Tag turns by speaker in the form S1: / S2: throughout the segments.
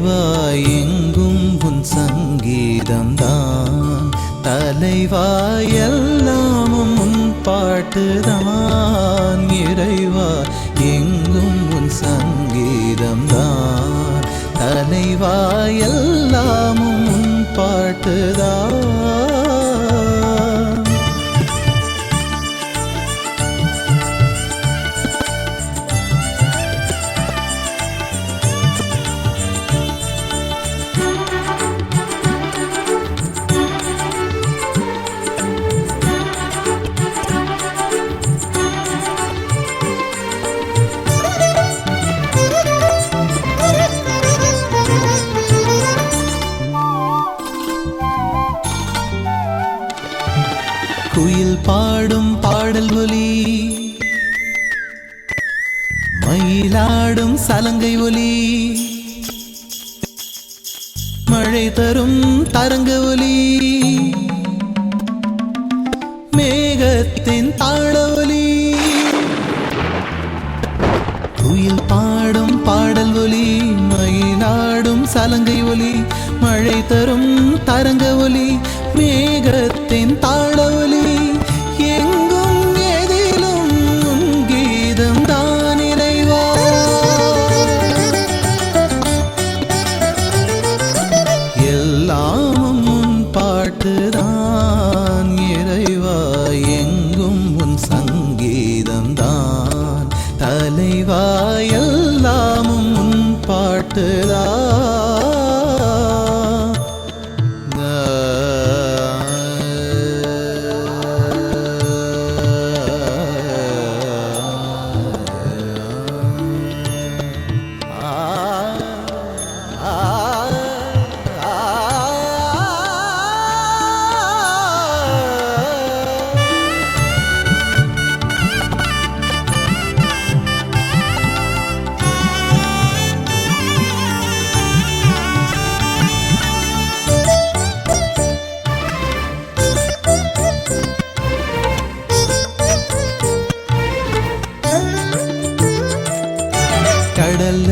S1: தலைவாயெங்கும் உன் சங்கீதம்தான். தலைவாயெல்லாமும் உன் பாட்டுதான். இறைவா எங்கும் உன் சங்கீதம்தான். தலைவாயெல்லாமும் உன் பாட்டுதான். பாடும் பாடல் ஒலி. மயிலாடும் சலங்கை ஒலி. மழை தரும் தரங்க ஒலி. மேகத்தின் தாழ ஒலி. குயில் பாடும் பாடல் ஒலி. மயிலாடும் சலங்கை ஒலி. மழை தரும் தரங்க ஒலி. மேகத்தின் தாழ ஒலி.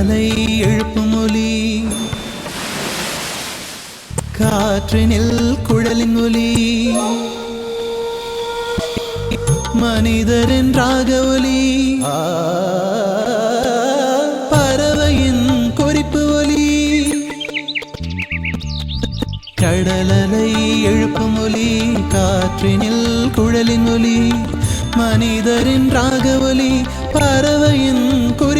S1: கடல் அலை எழுப்பும் ஒலி. காற்றினில் குழலின் ஒலி. மனிதரின் ராக ஒலி. பறவையின் குறிப்பு ஒலி. கடலலை எழுப்பும் ஒலி. காற்றினில் குழலின் ஒலி. மனிதரின் ராக ஒலி. பறவையின் குறி